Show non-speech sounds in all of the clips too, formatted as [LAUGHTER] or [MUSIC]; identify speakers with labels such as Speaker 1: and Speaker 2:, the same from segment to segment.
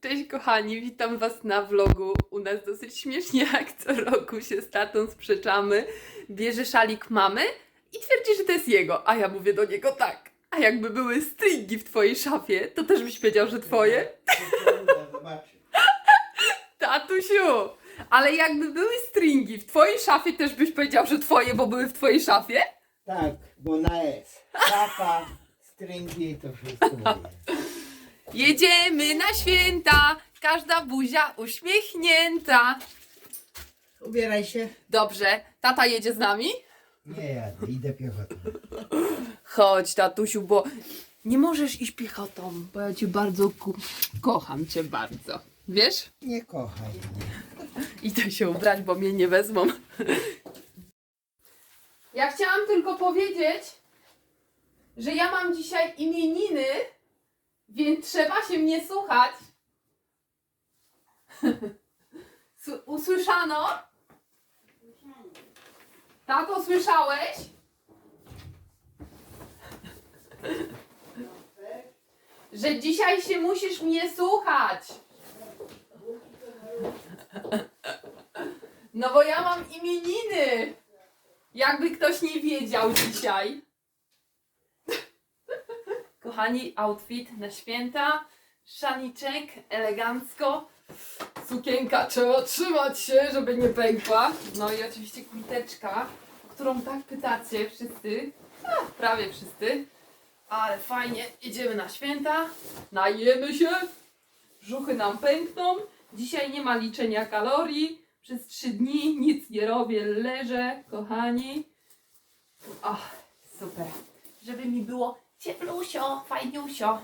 Speaker 1: Cześć kochani, witam Was na vlogu. U nas dosyć śmiesznie, [LAUGHS] jak co roku się z tatą sprzeczamy. Bierze szalik mamy i twierdzi, że to jest jego, a ja mówię do niego tak. A jakby były stringi w Twojej szafie, to też byś powiedział, że Twoje? Tatusiu! Ale jakby były stringi w Twojej szafie, też byś powiedział, że Twoje, bo były w Twojej szafie?
Speaker 2: Tak, bo na S. Szafa, stringi, to wszystko moje. [LAUGHS]
Speaker 1: Jedziemy na święta, każda buzia uśmiechnięta.
Speaker 2: Ubieraj się.
Speaker 1: Dobrze, tata jedzie z nami?
Speaker 2: Nie jadę, idę piechotą.
Speaker 1: Chodź, tatusiu, bo nie możesz iść piechotą, bo ja cię bardzo ko- kocham cię bardzo. Wiesz?
Speaker 2: Nie kochaj mnie.
Speaker 1: Idę się ubrać, bo mnie nie wezmą. Ja chciałam tylko powiedzieć, że ja mam dzisiaj imieniny, więc trzeba się mnie słuchać. [LAUGHS] Usłyszano? Tato, słyszałeś? [LAUGHS] Że dzisiaj się musisz mnie słuchać. No bo ja mam imieniny. Jakby ktoś nie wiedział dzisiaj. Kochani, outfit na święta. Szaniczek, elegancko. Sukienka trzeba trzymać się, żeby nie pękła. No i oczywiście kulteczka, o którą tak pytacie wszyscy. A, prawie wszyscy. Ale fajnie, idziemy na święta. Najemy się. Brzuchy nam pękną. Dzisiaj nie ma liczenia kalorii. Przez trzy dni nic nie robię, leżę, kochani. Ach, super. Żeby mi było cieplusio, fajniusio.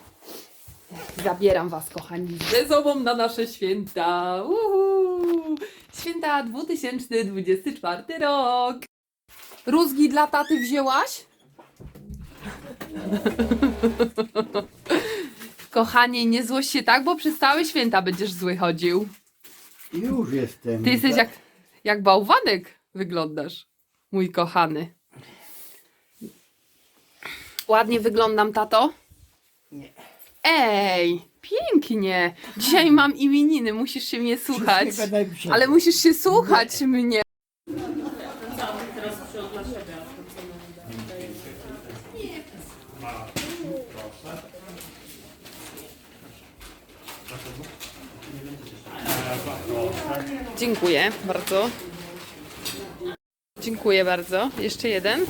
Speaker 1: Zabieram Was, kochani, ze sobą na nasze święta. Uhu. Święta 2024 rok. Rózgi dla taty wzięłaś? [LAUGHS] Kochanie, nie złość się tak, bo przez całe święta będziesz zły chodził.
Speaker 2: Już jestem.
Speaker 1: Ty jesteś jak, jak bałwanek wyglądasz, mój kochany. Ładnie wyglądam, tato?
Speaker 2: Nie.
Speaker 1: Ej, pięknie. Dzisiaj mam imieniny, musisz się mnie słuchać. Ale musisz się słuchać mnie. Dziękuję bardzo. Dziękuję bardzo. Jeszcze jeden.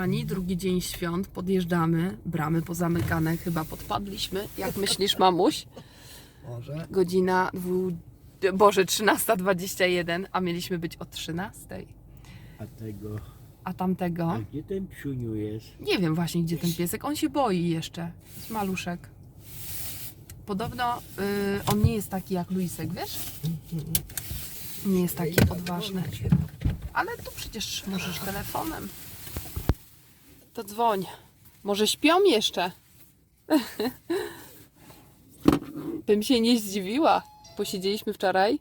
Speaker 1: Kochani, drugi dzień świąt, podjeżdżamy, bramy pozamykane, chyba podpadliśmy. Jak myślisz, mamuś?
Speaker 2: Może?
Speaker 1: Godzina dwu... Boże, 13.21, a mieliśmy być o 13.00.
Speaker 2: A tego.
Speaker 1: A tamtego?
Speaker 2: A gdzie ten psiuniu jest?
Speaker 1: Nie wiem właśnie, gdzie ten piesek. On się boi jeszcze. Jest maluszek. Podobno y, on nie jest taki jak Luisek, wiesz? Nie jest taki odważny. Ale tu przecież możesz telefonem. To dzwoń. Może śpią jeszcze? [LAUGHS] Bym się nie zdziwiła. Posiedzieliśmy wczoraj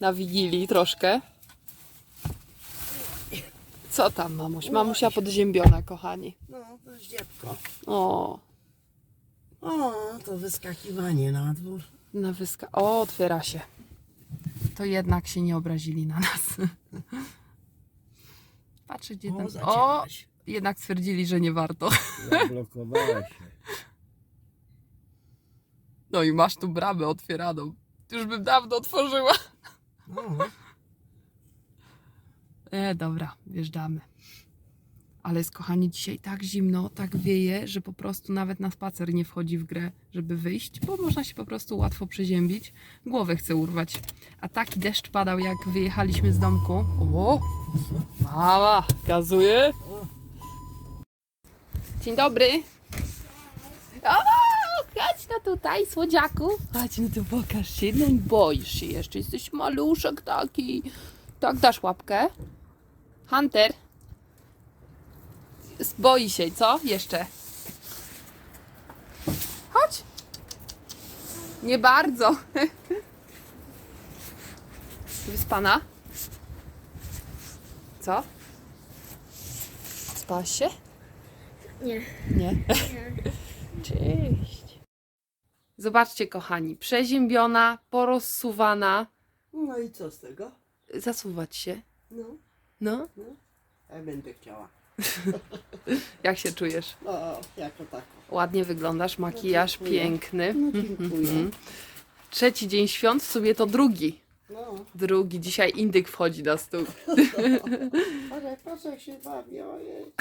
Speaker 1: na Wigilii troszkę. Co tam, mamuś? Mamusia podziębiona, kochani.
Speaker 3: No, to zdziebko.
Speaker 1: O,
Speaker 3: O, to wyskakiwanie na dwór.
Speaker 1: na wyska... O, otwiera się. To jednak się nie obrazili na nas. [LAUGHS] Patrzę, gdzie ten...
Speaker 3: O, zacięłaś.
Speaker 1: Jednak stwierdzili, że nie warto. [LAUGHS]
Speaker 2: Zablokowała się.
Speaker 1: No i masz tu bramę otwieraną. Już bym dawno otworzyła.
Speaker 3: No,
Speaker 1: E, dobra, wjeżdżamy. Ale jest, kochani, dzisiaj tak zimno, tak wieje, że po prostu nawet na spacer nie wchodzi w grę, żeby wyjść, bo można się po prostu łatwo przeziębić. Głowę chce urwać. A taki deszcz padał, jak wyjechaliśmy z domku. O! Mała, gazuje. Dzień dobry. O, chodź no tutaj, słodziaku. Chodź no tu pokaż się. No i boisz się jeszcze, jesteś maluszek taki. Tak, dasz łapkę. Hunter. Boi się, co? Jeszcze. Chodź. Nie bardzo. [LAUGHS] Wyspana? Co? Spałaś się?
Speaker 4: Nie.
Speaker 1: Nie. [LAUGHS] Cześć. Zobaczcie, kochani, przeziębiona, porozsuwana.
Speaker 3: No i co z tego?
Speaker 1: Zasuwać się.
Speaker 3: No,
Speaker 1: No,
Speaker 3: ja będę chciała. [LAUGHS]
Speaker 1: jak się czujesz?
Speaker 3: O, jako tako.
Speaker 1: Ładnie wyglądasz, makijaż
Speaker 3: dziękuję.
Speaker 1: piękny.
Speaker 3: No dziękuję.
Speaker 1: Mhm. Trzeci dzień świąt, w sumie to drugi.
Speaker 3: No,
Speaker 1: Drugi, dzisiaj indyk wchodzi na stół. [LAUGHS]
Speaker 3: ale po co się bawię, ojej.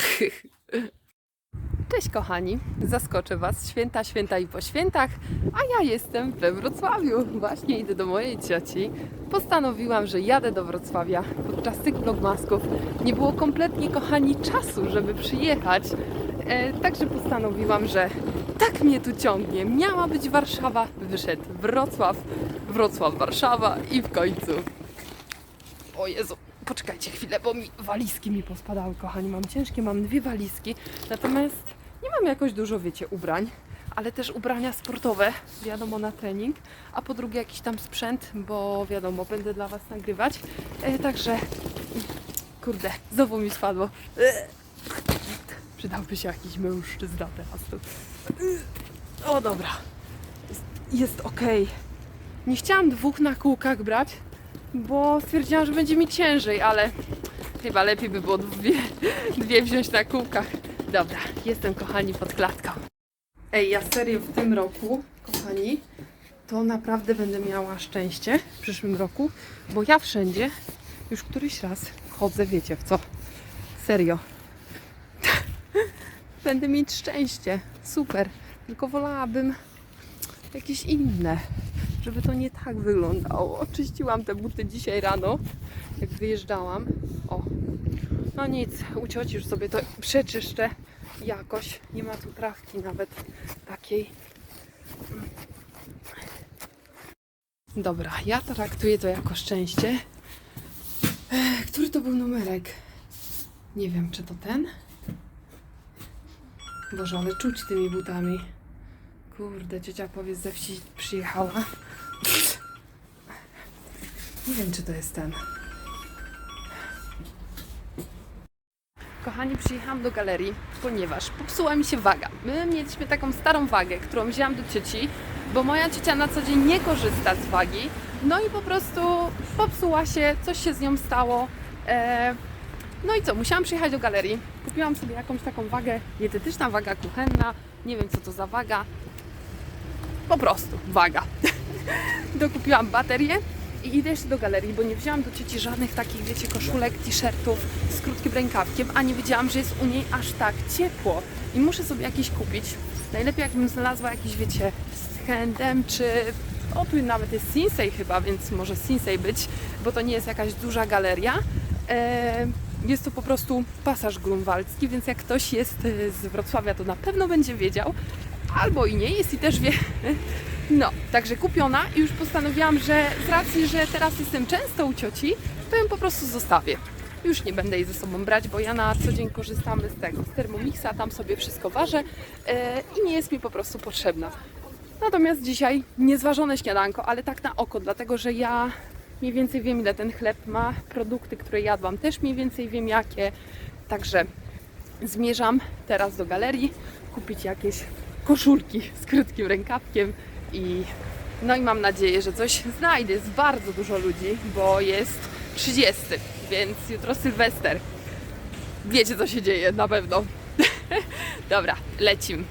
Speaker 1: Cześć kochani, zaskoczę Was. Święta, święta i po świętach, a ja jestem we Wrocławiu. Właśnie idę do mojej cioci. Postanowiłam, że jadę do Wrocławia podczas tych vlogmasków. Nie było kompletnie, kochani, czasu, żeby przyjechać. E, także postanowiłam, że tak mnie tu ciągnie. Miała być Warszawa, wyszedł Wrocław, Wrocław, Warszawa i w końcu o Jezu, poczekajcie chwilę, bo mi walizki mi pospadały, kochani. Mam ciężkie, mam dwie walizki, natomiast nie mam jakoś dużo, wiecie, ubrań, ale też ubrania sportowe, wiadomo, na trening, a po drugie jakiś tam sprzęt, bo wiadomo, będę dla Was nagrywać. E, także, kurde, znowu mi spadło. E, przydałby się jakiś mężczyzna teraz. E, o, dobra. Jest, jest okej. Nie chciałam dwóch na kółkach brać, bo stwierdziłam, że będzie mi ciężej, ale chyba lepiej by było dwie, dwie wziąć na kółkach. Dobra, jestem kochani pod klatką. Ej, ja serio w tym roku, kochani, to naprawdę będę miała szczęście w przyszłym roku, bo ja wszędzie już któryś raz chodzę, wiecie w co. Serio. [LAUGHS] Będę mieć szczęście. Super. Tylko wolałabym jakieś inne żeby to nie tak wyglądało. Oczyściłam te buty dzisiaj rano, jak wyjeżdżałam. O, no nic, u cioci już sobie to przeczyszczę jakoś. Nie ma tu trawki nawet takiej. Dobra, ja traktuję to jako szczęście. Ech, który to był numerek? Nie wiem, czy to ten? Boże, ale czuć tymi butami. Kurde, ciocia powie ze wsi przyjechała. Nie wiem, czy to jest ten. Kochani, przyjechałam do galerii, ponieważ popsuła mi się waga. My mieliśmy taką starą wagę, którą wzięłam do cioci, bo moja ciocia na co dzień nie korzysta z wagi. No i po prostu popsuła się, coś się z nią stało. E, no i co, musiałam przyjechać do galerii. Kupiłam sobie jakąś taką wagę, dietetyczna waga kuchenna. Nie wiem, co to za waga. Po prostu waga. [LAUGHS] Dokupiłam baterię i idę jeszcze do galerii, bo nie wzięłam do cioci żadnych takich, wiecie, koszulek, t-shirtów z krótkim rękawkiem, a nie wiedziałam, że jest u niej aż tak ciepło. I muszę sobie jakieś kupić. Najlepiej jakbym znalazła jakiś, wiecie, z handem, czy... O, tu nawet jest Sinsei chyba, więc może Sinsei być, bo to nie jest jakaś duża galeria. Eee, jest to po prostu pasaż grunwaldzki, więc jak ktoś jest e, z Wrocławia, to na pewno będzie wiedział. Albo i nie jest i też wie. No, także kupiona i już postanowiłam, że z racji, że teraz jestem często u cioci, to ją po prostu zostawię. Już nie będę jej ze sobą brać, bo ja na co dzień korzystam z tego, z Thermomixa, tam sobie wszystko ważę e, i nie jest mi po prostu potrzebna. Natomiast dzisiaj niezważone śniadanko, ale tak na oko, dlatego że ja mniej więcej wiem ile ten chleb ma, produkty, które jadłam też mniej więcej wiem jakie, także zmierzam teraz do galerii kupić jakieś koszulki z krótkim rękawkiem i no i mam nadzieję, że coś znajdę. Jest bardzo dużo ludzi, bo jest 30, więc jutro Sylwester. Wiecie co się dzieje na pewno. [LAUGHS] Dobra, lecim.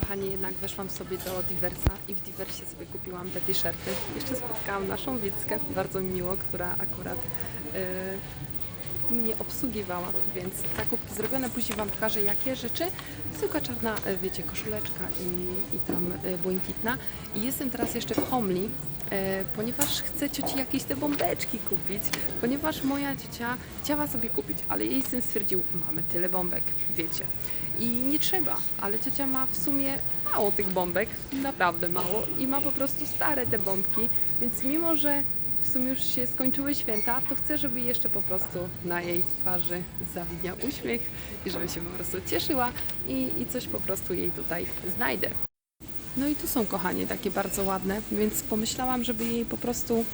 Speaker 1: Kochani, jednak weszłam sobie do Diversa i w Diversie sobie kupiłam te t-shirty. Jeszcze spotkałam naszą Wickę, bardzo mi miło, która akurat yy, mnie obsługiwała, więc zakupki zrobione. Później Wam pokażę jakie rzeczy. Zwykła czarna, e, wiecie, koszuleczka i, i tam e, błękitna. I jestem teraz jeszcze w Homli, e, ponieważ chcę cioci jakieś te bombeczki kupić, ponieważ moja ciocia chciała sobie kupić, ale jej syn stwierdził, mamy tyle bombek, wiecie. I nie trzeba, ale ciocia ma w sumie mało tych bombek, naprawdę mało i ma po prostu stare te bombki, więc mimo, że sumie już się skończyły święta, to chcę, żeby jeszcze po prostu na jej twarzy zawiniał uśmiech i żeby się po prostu cieszyła i, i coś po prostu jej tutaj znajdę. No i tu są, kochanie, takie bardzo ładne, więc pomyślałam, żeby jej po prostu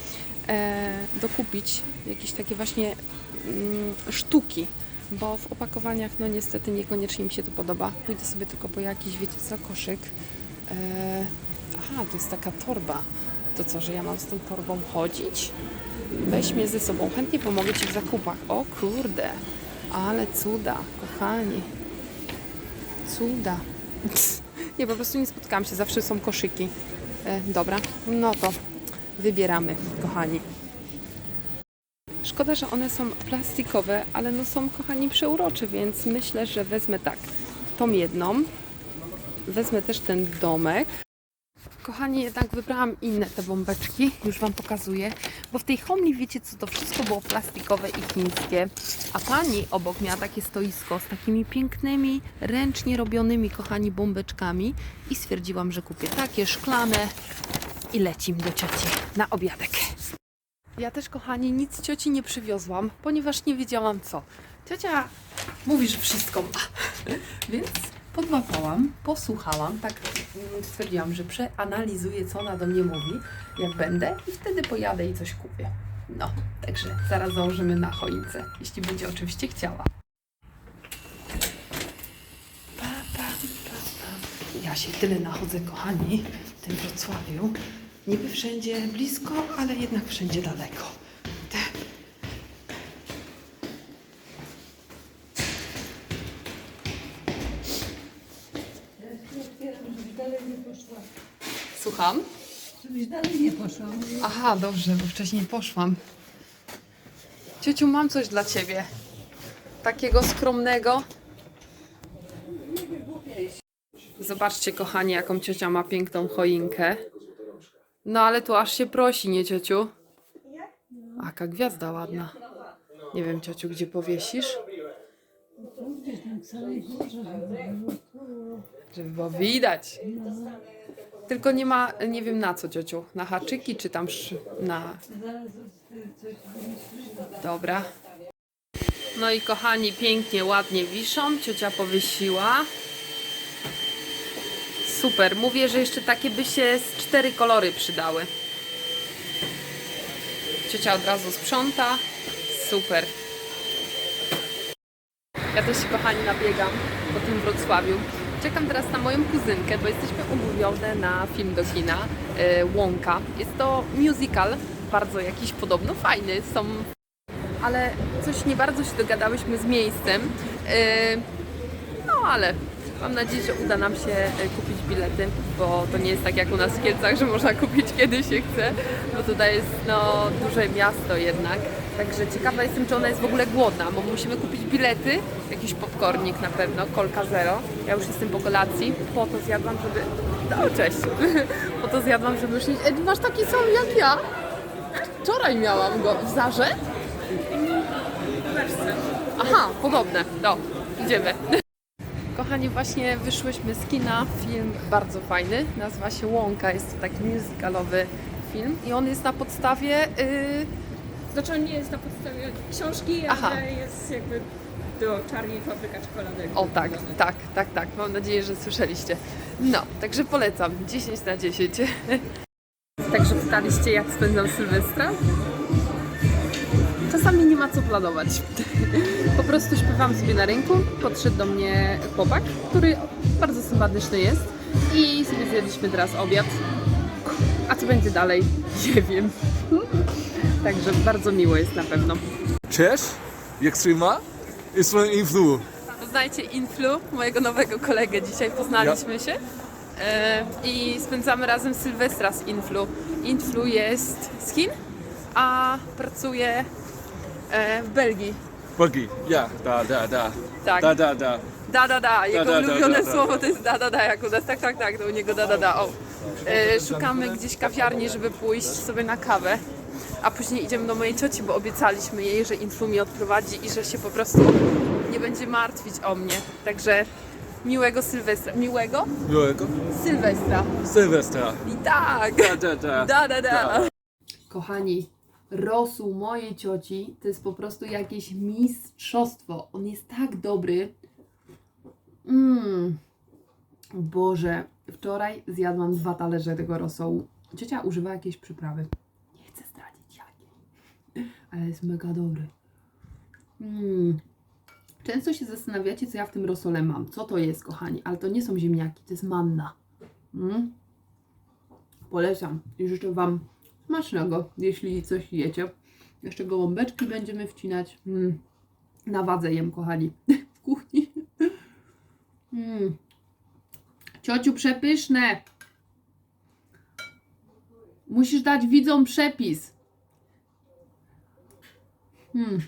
Speaker 1: e, dokupić jakieś takie właśnie mm, sztuki, bo w opakowaniach, no niestety niekoniecznie mi się to podoba. Pójdę sobie tylko po jakiś, wiecie co, koszyk. E, Aha, to jest taka torba. To co, że ja mam z tą torbą chodzić? Weź mnie ze sobą, chętnie pomogę Ci w zakupach. O kurde, ale cuda, kochani. Cuda. [LAUGHS] Nie, po prostu nie spotkałam się, zawsze są koszyki. E, dobra, no to wybieramy, kochani. Szkoda, że one są plastikowe, ale no są, kochani, przeurocze, więc myślę, że wezmę tak, tą jedną. Wezmę też ten domek. Kochani, jednak wybrałam inne te bombeczki, już Wam pokazuję, bo w tej homli wiecie co, to wszystko było plastikowe i chińskie, a pani obok miała takie stoisko z takimi pięknymi, ręcznie robionymi, kochani, bombeczkami i stwierdziłam, że kupię takie szklane i lecim do cioci na obiadek. Ja też, kochani, nic cioci nie przywiozłam, ponieważ nie wiedziałam co. Ciocia mówi, że wszystko ma, [LAUGHS] więc podłapałam, posłuchałam, tak mm, stwierdziłam, że przeanalizuję, co ona do mnie mówi, jak będę i wtedy pojadę i coś kupię. No, także zaraz założymy na choince, jeśli będzie oczywiście chciała. Pa, pa, pa, pa. Ja się tyle nachodzę, kochani, w tym Wrocławiu. Niby wszędzie blisko, ale jednak wszędzie daleko. Słucham?
Speaker 4: Żebyś dalej nie poszła.
Speaker 1: Aha, dobrze, bo wcześniej poszłam. Ciociu, mam coś dla ciebie. Takiego skromnego. Zobaczcie, kochani, jaką ciocia ma piękną choinkę. No ale tu aż się prosi, nie ciociu? Aka gwiazda ładna. Nie wiem, ciociu, gdzie powiesisz?
Speaker 4: Żeby było tu.
Speaker 1: Żeby było widać. Tylko nie ma, nie wiem na co, ciociu. Na haczyki, czy tam sz- na. Dobra. No i kochani, pięknie, ładnie wiszą. Ciocia powiesiła. Super. Mówię, że jeszcze takie by się z cztery kolory przydały. Ciocia od razu sprząta. Super. Ja też się, kochani, nabiegam po tym Wrocławiu. Czekam teraz na moją kuzynkę, bo jesteśmy umówione na film do kina e, Łąka. Jest to musical, bardzo jakiś podobno fajny. Są ale coś nie bardzo się dogadałyśmy z miejscem. Yy, No ale mam nadzieję, że uda nam się e, kupić bilety, bo to nie jest tak jak u nas w Kielcach, że można [LAUGHS] kupić kiedy się chce, bo tutaj jest no duże miasto jednak. Także ciekawa jestem, czy ona jest w ogóle głodna, bo musimy kupić bilety, jakiś popcornik na pewno, kolka zero. Ja już jestem po kolacji, po to zjadłam, żeby... No cześć! [LAUGHS] po to zjadłam, żeby już nie... Ej, masz taki sam jak ja? Wczoraj miałam go w Zarze. Aha, podobne. No, idziemy. [LAUGHS] Kochani, właśnie wyszłyśmy z kina. Film bardzo fajny. Nazywa się Łąka. Jest to taki musicalowy film i on jest na podstawie. Yy,
Speaker 5: Znaczy on nie jest na podstawie książki,
Speaker 1: Aha.
Speaker 5: ale jest jakby do Charlie Fabryka Czekolady.
Speaker 1: o tak, tak, tak, tak. Mam nadzieję, że słyszeliście. No, także polecam. 10 na 10. [LAUGHS] Także pytaliście, jak spędzam Sylwestra? Czasami nie ma co planować. Po prostu śpiewam sobie na rynku. Podszedł do mnie chłopak, który bardzo sympatyczny jest. I sobie zjedliśmy teraz obiad. A co będzie dalej? Nie wiem. Także bardzo miło jest na pewno.
Speaker 6: Cześć, jak się ma? Jestem Influ.
Speaker 1: Poznajcie Influ, mojego nowego kolegę. Dzisiaj poznaliśmy się e, i spędzamy razem Sylwestra z Influ. Influ jest z Chin, a pracuje e, w Belgii.
Speaker 6: Buggy, ja, da, da, da.
Speaker 1: Tak.
Speaker 6: Da, da, da.
Speaker 1: Da, da, da. Jego
Speaker 6: da, da,
Speaker 1: ulubione
Speaker 6: da, da.
Speaker 1: słowo to jest da, da, da, jak u nas. Tak, tak, tak, to u niego da, da, da. O. E, szukamy gdzieś kawiarni, żeby pójść sobie na kawę. A później idziemy do mojej cioci, bo obiecaliśmy jej, że Influ mnie odprowadzi i że się po prostu nie będzie martwić o mnie. Także miłego Sylwestra. Miłego?
Speaker 6: Miłego.
Speaker 1: Sylwestra.
Speaker 6: Sylwestra.
Speaker 1: I tak.
Speaker 6: Da, da, da.
Speaker 1: Da, da, da. Kochani, rosół mojej cioci to jest po prostu jakieś mistrzostwo. On jest tak dobry. Mmm. Boże, wczoraj zjadłam dwa talerze tego rosołu. Ciocia używa jakiejś przyprawy. Nie chcę zdradzić jakiej, [LAUGHS] ale jest mega dobry. Mmm. Często się zastanawiacie, co ja w tym rosole mam. Co to jest, kochani? Ale to nie są ziemniaki, to jest manna. Mm? polecam i życzę Wam smacznego, jeśli coś jecie. Jeszcze gołąbeczki będziemy wcinać. Mm. Na wadze jem, kochani, [LAUGHS] w kuchni. Mm. Ciociu, przepyszne! Musisz dać widzom przepis. Mm.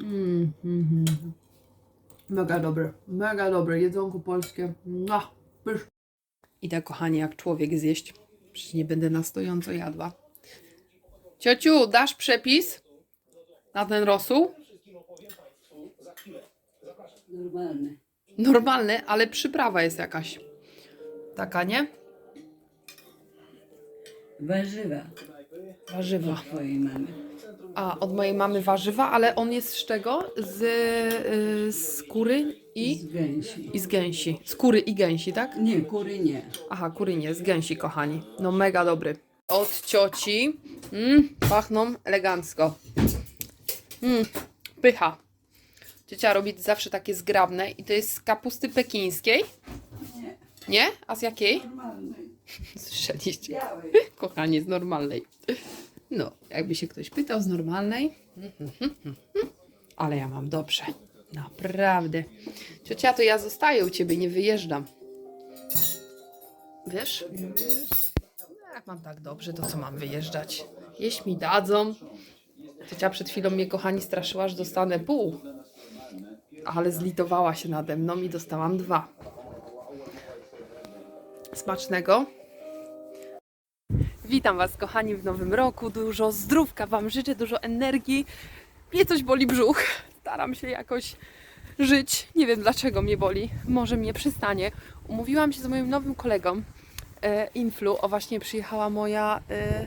Speaker 1: Mm, mm, mm. Mega dobre, mega dobre. Jedzonko polskie. Mua, pysz. Idę, kochani, jak człowiek zjeść. Przecież nie będę na stojąco jadła. Ciociu, dasz przepis na ten rosół?
Speaker 4: Normalny.
Speaker 1: Normalny, ale przyprawa jest jakaś. Taka, nie?
Speaker 4: Warzywa
Speaker 1: Warzywa.
Speaker 4: twojej mamy.
Speaker 1: A, od mojej mamy warzywa, ale on jest z czego? Z y, skóry i,
Speaker 4: Z gęsi.
Speaker 1: i z gęsi. Skóry i gęsi, tak?
Speaker 4: Nie, kury nie.
Speaker 1: Aha, kury nie, z gęsi, kochani. No mega dobry. Od cioci. Mm, pachną elegancko. Mm, pycha. Ciocia robi zawsze takie zgrabne i to jest z kapusty pekińskiej.
Speaker 4: Nie.
Speaker 1: Nie? A z jakiej?
Speaker 4: Normalnej. [LAUGHS]
Speaker 1: Słyszeliście?
Speaker 4: Białej. [LAUGHS]
Speaker 1: Kochanie, z normalnej. No, jakby się ktoś pytał, z normalnej. Ale ja mam dobrze. Naprawdę. Ciocia, to ja zostaję u ciebie, nie wyjeżdżam. Wiesz? Mam tak dobrze, to co mam wyjeżdżać? Jeść mi dadzą. Ciocia przed chwilą mnie, kochani, straszyła, że dostanę pół. Ale zlitowała się nade mną i dostałam dwa. Smacznego. Witam Was, kochani, w nowym roku. Dużo zdrówka Wam życzę, dużo energii. Mnie coś boli brzuch. Staram się jakoś żyć. Nie wiem dlaczego mnie boli. Może mnie przestanie. Umówiłam się z moim nowym kolegą, Influ. O, właśnie przyjechała moja. E,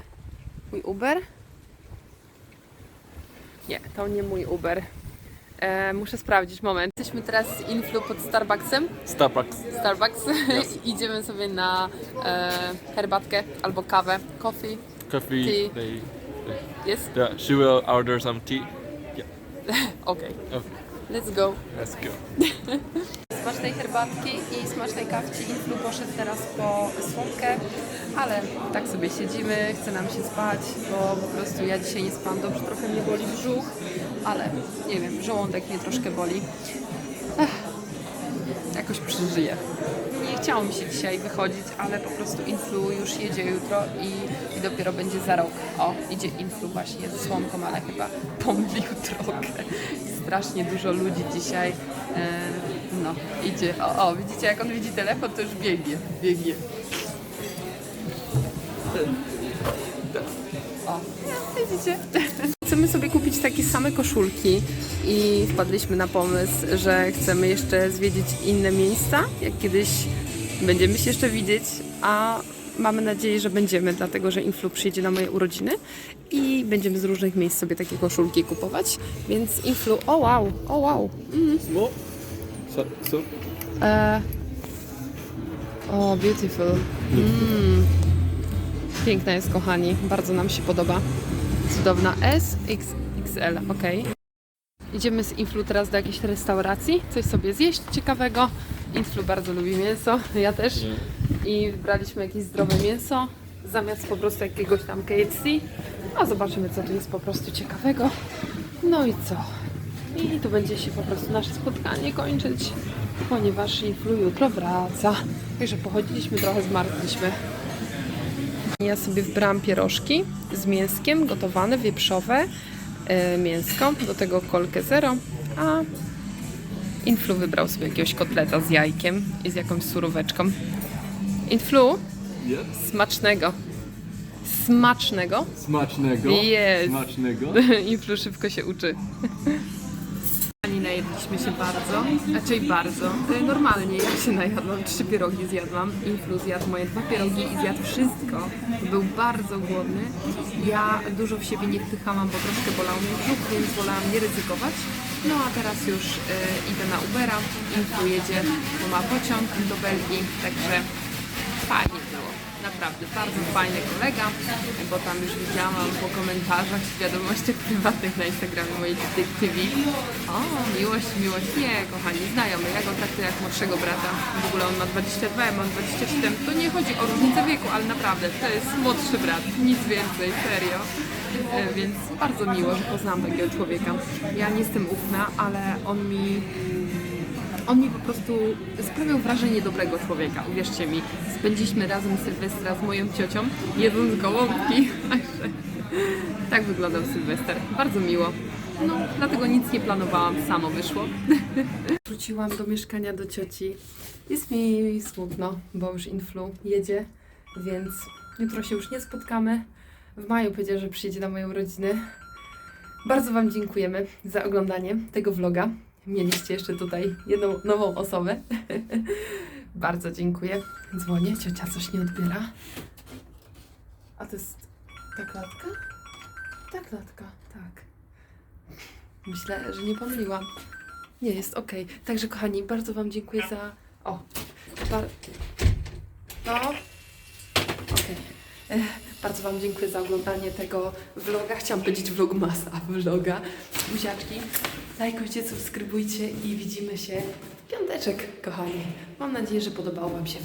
Speaker 1: mój Uber? Nie, to nie mój Uber. E, muszę sprawdzić, moment. Jesteśmy teraz z Influ pod Starbucksem.
Speaker 6: Starbucks.
Speaker 1: Starbucks. [LAUGHS] Idziemy sobie na e, herbatkę albo kawę. Coffee.
Speaker 6: Coffee.
Speaker 1: Tea.
Speaker 6: They,
Speaker 1: Jest?
Speaker 6: yeah, she will order some tea. [LAUGHS]
Speaker 1: Okej.
Speaker 6: Okay,
Speaker 1: Let's go.
Speaker 6: let's go. [LAUGHS]
Speaker 1: Smacznej herbatki i smacznej kawci. Influ poszedł teraz po słomkę, ale tak sobie siedzimy, chce nam się spać, bo po prostu ja dzisiaj nie spałam dobrze, trochę mnie boli brzuch, ale nie wiem, żołądek mnie troszkę boli. Ech, jakoś przeżyję. Chciało mi się dzisiaj wychodzić, ale po prostu Influ już jedzie jutro i, i dopiero będzie za rok. O, idzie Influ właśnie ze słomką, ale chyba pomylił [LAUGHS] drogę. Strasznie dużo ludzi dzisiaj. E, no, idzie. O, o, widzicie, jak on widzi telefon, to już biegnie, biegnie. O, widzicie? [LAUGHS] Chcemy sobie kupić takie same koszulki i wpadliśmy na pomysł, że chcemy jeszcze zwiedzić inne miejsca, jak kiedyś będziemy się jeszcze widzieć, a mamy nadzieję, że będziemy, dlatego że Influ przyjdzie na moje urodziny i będziemy z różnych miejsc sobie takie koszulki kupować, więc Influ, o wow, o wow,
Speaker 6: So, so
Speaker 1: E... O, beautiful. Mm. Piękna jest, kochani. Bardzo nam się podoba. Cudowna. S, X, XL, ok. Idziemy z Influ teraz do jakiejś restauracji, coś sobie zjeść ciekawego. Influ bardzo lubi mięso, [LAUGHS] ja też. I wybraliśmy jakieś zdrowe mięso zamiast po prostu jakiegoś tam KFC. A zobaczymy, co tu jest po prostu ciekawego. No i co? I tu będzie się po prostu nasze spotkanie kończyć, ponieważ Influ jutro wraca. Także pochodziliśmy trochę, zmarzliśmy. Ja sobie wybrałam pierożki z mięskiem, gotowane, wieprzowe, mięsko, do tego kolkę zero, a Influ wybrał sobie jakiegoś kotleta z jajkiem i z jakąś suróweczką. Influ, smacznego. Smacznego.
Speaker 6: Smacznego.
Speaker 1: Jest.
Speaker 6: Smacznego. [LAUGHS]
Speaker 1: Influ szybko się uczy. [LAUGHS] Ani najedliśmy się bardzo, raczej bardzo. E, Normalnie ja się najadłam, trzy pierogi zjadłam. Influ zjadł moje dwa pierogi i zjadł wszystko. Był bardzo głodny. Ja dużo w siebie nie wpychałam, bo troszkę bolał mnie brzuch, więc wolałam nie ryzykować. No a teraz już e, idę na Ubera. Influ jedzie, bo ma pociąg do Belgii, także fajnie. Naprawdę, bardzo fajny kolega, bo tam już widziałam po komentarzach wiadomościach prywatnych na Instagramie mojej detektywi. O, miłość, miłość. Nie, kochani, znajomy. Ja go traktuję jak młodszego brata. W ogóle on ma 22, ja mam 27. To nie chodzi o różnicę wieku, ale naprawdę, to jest młodszy brat. Nic więcej, serio. E, Więc bardzo miło, że poznałam takiego człowieka. Ja nie jestem ufna, ale on mi on mi po prostu sprawiał wrażenie dobrego człowieka, uwierzcie mi. Spędziliśmy razem Sylwestra z moją ciocią, jedząc gołąbki. [LAUGHS] Tak wyglądał Sylwester. Bardzo miło. No, dlatego nic nie planowałam, samo wyszło. [LAUGHS] Wróciłam do mieszkania do cioci. Jest mi smutno, bo już influ jedzie, więc jutro się już nie spotkamy. W maju powiedział, że przyjedzie na moją rodzinę. Bardzo Wam dziękujemy za oglądanie tego vloga. Mieliście jeszcze tutaj jedną nową osobę. [LAUGHS] Bardzo dziękuję. Dzwonię, ciocia coś nie odbiera. A to jest ta klatka? Ta klatka, tak. Myślę, że nie pomyliłam. Nie, jest ok. Także kochani, bardzo Wam dziękuję za... O! Bar... No. Okej. Ech, Bardzo Wam dziękuję za oglądanie tego vloga. Chciałam powiedzieć vlogmasa, vloga. Buziaczki, lajkujcie, subskrybujcie i widzimy się w piąteczek, kochani. Mam nadzieję, że podobało Wam się